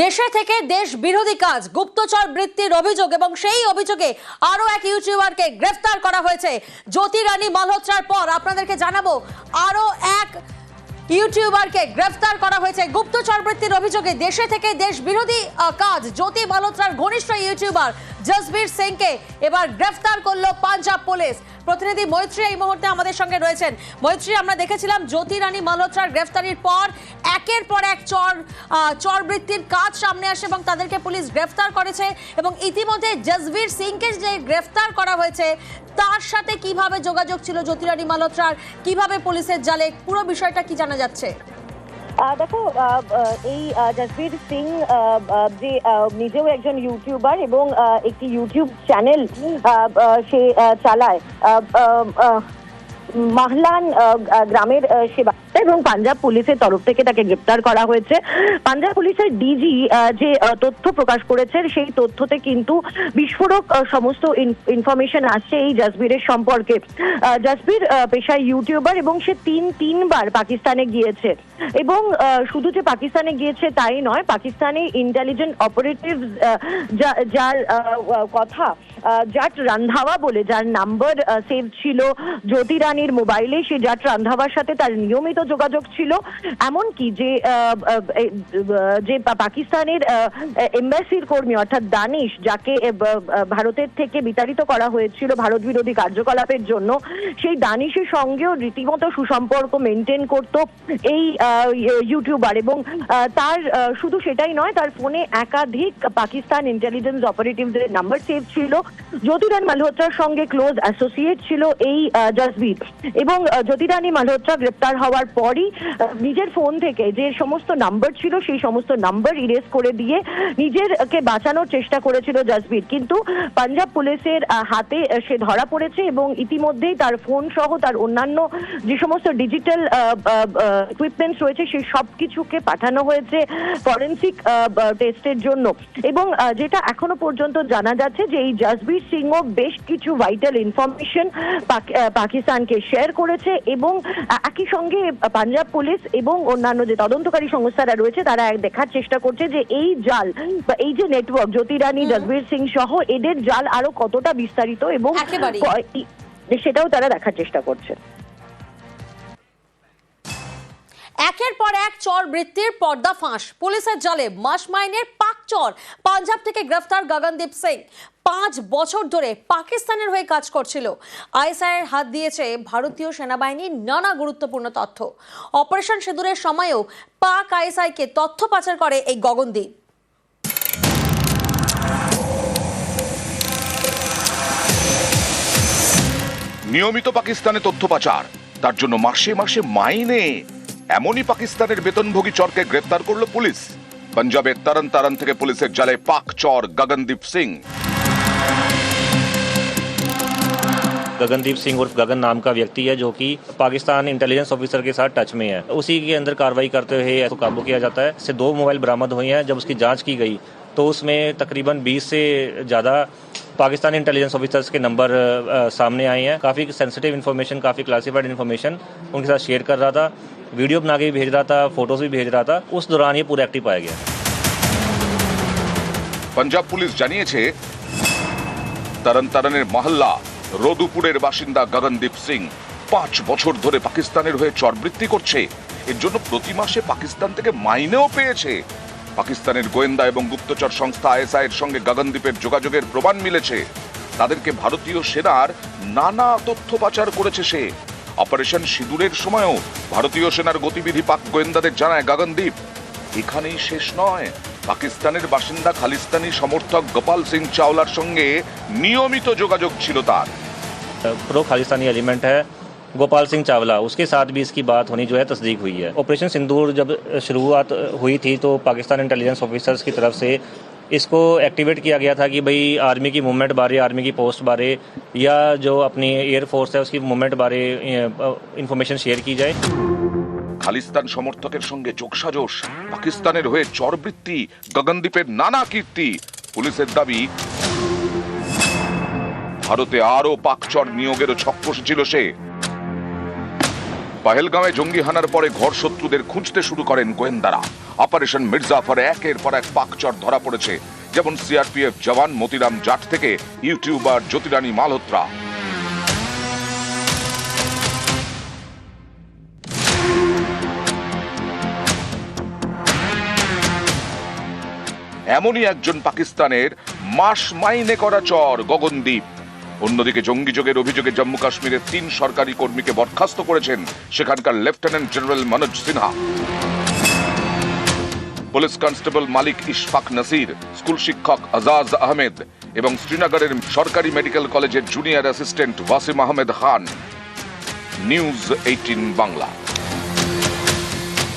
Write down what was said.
দেশে থেকে দেশ বিরোধী কাজ, গুপ্তচর বৃত্তির অভিযোগ এবং সেই অভিযোগে আরও এক ইউটিউবারকে গ্রেফতার করা হয়েছে। জ্যোতি রানী মালহোত্রার পর আপনাদেরকে জানাব, আরও এক ইউটিউবারকে গ্রেফতার করা হয়েছে। গুপ্তচর বৃত্তির অভিযোগে দেশে থেকে দেশ বিরোধী কাজ। জ্যোতি মালহোত্রার ঘনিষ্ঠ ইউটিউবার জসবীর সিংকে এবার গ্রেফতার করল পাঞ্জাব পুলিশ। প্রতিনিধি মৈত্রী এই মুহূর্তে আমাদের সঙ্গে রয়েছেন। মৈত্রী, আমরা দেখেছিলাম জ্যোতি রানী মালহোত্রার গ্রেফতারির পর একের পর এক চর চরবৃত্তির কাজ সামনে আসে এবং তাদেরকে পুলিশ গ্রেফতার করেছে এবং ইতিমধ্যে জসবীর সিংকে যে গ্রেফতার করা হয়েছে, তার সাথে কীভাবে যোগাযোগ ছিল জ্যোতি রানী মালহোত্রার? কীভাবে পুলিশের জালে? পুরো বিষয়টা কি জানা যাচ্ছে? দেখো এই জসবীর সিং যে নিজেও একজন ইউটিউবার এবং একটি ইউটিউব চ্যানেল সে চালায়। মাহলান গ্রামের সেবা এবং পাঞ্জাব পুলিশের তরফ থেকে তাকে গ্রেপ্তার করা হয়েছে। পাঞ্জাব পুলিশের ডিজি যে তথ্য প্রকাশ করেছেন, সেই তথ্যতে কিন্তু বিস্ফোরক সমস্ত ইনফরমেশন আসছে এই জাসবীরের সম্পর্কে। জাসবীর পেশায় ইউটিউবার এবং সে তিন, তিনবার পাকিস্তানে গিয়েছে। এবং শুধু যে পাকিস্তানে গিয়েছে তাই নয়, পাকিস্তানে ইন্টেলিজেন্ট অপারেটিভ যার কথা জাট রান্ধাওয়া বলে, যার নাম্বার সেভ ছিল জ্যোতি রানীর মোবাইলে সে জাট রান্ধাওয়ার সাথে তার নিয়মিত যোগাযোগ ছিল। এমনকি যে আহ, আহ, এ, আহ, যে পাকিস্তানের এম্বাসির কর্মী অর্থাৎ দানিশ যাকে ভারতের থেকে বিতাড়িত করা হয়েছিল ভারত বিরোধী কার্যকলাপের জন্য সেই দানিশের সঙ্গেও রীতিমতো সুসম্পর্ক মেনটেন করত এই ইউটিউবার এবং আহ, তার শুধু সেটাই নয় তার ফোনে একাধিক পাকিস্তান ইন্টেলিজেন্স অপারেটিভদের নাম্বার সেভ ছিল। জ্যোতিরান মালহোত্রার সঙ্গে ক্লোজ অ্যাসোসিয়েট ছিল এই জসবীর এবং জ্যোতিরানী মালহোত্রা গ্রেপ্তার হওয়ার পরই নিজের ফোন থেকে যে সমস্ত নাম্বার ছিল সেই সমস্ত নাম্বার ইরেজ করে দিয়ে নিজেরকে বাঁচানোর চেষ্টা করেছিল জসবীর। কিন্তু পাঞ্জাব পুলিশের হাতে সে ধরা পড়েছে এবং ইতিমধ্যেই তার ফোন সহ তার অন্যান্য যে সমস্ত ডিজিটাল ইকুইপমেন্টস রয়েছে সেই সব কিছুকে পাঠানো হয়েছে ফরেন্সিক টেস্টের জন্য। এবং যেটা এখনও পর্যন্ত জানা যাচ্ছে যে এই জসবীর সিংও বেশ কিছু ভাইটাল ইনফরমেশন পাকিস্তানকে শেয়ার করেছে এবং একই সঙ্গে পাঞ্জাব পুলিশ এবং অন্যান্য যে তদন্তকারী সংস্থারা রয়েছে তারা দেখার চেষ্টা করছে যে এই জাল বা এই যে নেটওয়ার্ক জ্যোতি রানী জসবীর সিং সহ এদের জাল আরও কতটা বিস্তারিত এবং সেটাও তারা দেখার চেষ্টা করছে। পর এক চর বৃত্তির পর্দা ফাঁস। পুলিশের জালে মাস মাইনের পাক চর। পাঞ্জাব থেকে গ্রেফতার গগনদীপ সিং। পাঁচ বছর ধরে পাকিস্তানের হয়ে কাজ করছিল। আইএসআইয়ের হাত দিয়েছে ভারতীয় সেনাবাহিনীর নানা গুরুত্বপূর্ণ তথ্য। অপারেশন সিঁদুরের সময়ও পাক আইএসআইকে তথ্য পাচার করে এই গগনদীপ। নিয়মিত পাকিস্তানে তথ্য পাচার। তার জন্য মাসে মাসে মাইনে। এমনই পাকিস্তানের বেতনভোগী চরকে গ্রেপ্তার করলো পুলিশ পাঞ্জাবের তারান তারান থেকে পুলিশের জালে পাক চর গগনদীপ সিং गगनदीप सिंह उर्फ गगन नाम का व्यक्ति है जो कि पाकिस्तान इंटेलिजेंस ऑफिसर के साथ टच में है उसी के अंदर कार्रवाई करते हुए इसको काबू किया जाता है इससे दो मोबाइल बरामद हुए हैं जब उसकी जांच की गई तो उसमें तकरीबन 20 से ज़्यादा पाकिस्तान इंटेलिजेंस ऑफिसर्स के नंबर अ, सामने आए हैं काफ़ी सेंसिटिव इन्फॉर्मेशन काफ़ी क्लासिफाइड इन्फॉर्मेशन उनके साथ शेयर कर रहा था वीडियो बना के भी भेज रहा था फोटोज़ भी भेज रहा था उस दौरान ये पूरा एक्टिव पाया गया পাঞ্জাব পুলিশ জানিয়েছে তারান তারানের মহল্লা রোদুপুরের বাসিন্দা গগনদীপ সিং পাঁচ বছর ধরে পাকিস্তানের হয়ে চরবৃত্তি করছে এর জন্য প্রতি মাসে পাকিস্তান থেকে মাইনেও পেয়েছে পাকিস্তানের গোয়েন্দা এবং গুপ্তচর সংস্থা আইএসআইয়ের সঙ্গে গগনদ্বীপের যোগাযোগের প্রমাণ মিলেছে। তাদেরকে ভারতীয় সেনার নানা তথ্য পাচার করেছে সে। অপারেশন সিঁদুরের সময়ও ভারতীয় সেনার গতিবিধি পাক গোয়েন্দাদের জানায় গগনদ্বীপ এখানেই শেষ নয়। পাকিস্তানের বাসিন্দা খালিস্তানি সমর্থক গোপাল সিং চাওলার সঙ্গে নিয়মিত যোগাযোগ ছিল তার। প্রো খালিস্তানি এলিমেন্ট হ্যাঁ गोपाल सिंह चावला उसके साथ भी इसकी बात होनी जो है तस्दीक हुई है ऑपरेशन सिंदूर जब शुरुआत हुई थी तो पाकिस्तान इंटेलिजेंस ऑफिसर्स की तरफ से इसको एक्टिवेट किया गया था कि भाई आर्मी की मूवमेंट बारे आर्मी की पोस्ट बारे या जो अपनी एयरफोर्स है उसकी मूवमेंट बारे इंफॉर्मेशन शेयर की जाए খালিস্তান সমর্থকের সঙ্গে যোগসাজশ পাকিস্তানের হয়ে চরবৃত্তি গগনদীপের নানা কীর্তি পুলিশের দাবি ভারতে আরো পাকচর নিয়োগেরও ছক কষেছিল সে পাহেলগাঁওয়ে জঙ্গি হানার পরে ঘর শত্রুদের খুঁজতে শুরু করেন গোয়েন্দারা। অপারেশন মির্জাফরে একের পর এক পাকচর ধরা পড়েছে, যেমন সিআরপিএফ জওয়ান মতিরাম জাট থেকে ইউটিউবার জ্যোতিরানী মালহোত্রা। এমনই একজন পাকিস্তানের মাস মাইনে করা চর, গগনদীপ। অন্যদিকে জঙ্গিযোগের অভিযোগে জম্মু কাশ্মীরের তিন সরকারি কর্মীকে বরখাস্ত করেছেন সেখানকার lieutenant general Manoj Sinha. Police constable Malik Ishfaq Nasir, school শিক্ষক আজাজ আহমেদ এবং শ্রীনগরের সরকারি মেডিকেল কলেজের junior assistant Wasim Ahmed Khan. News eighteen Bangla.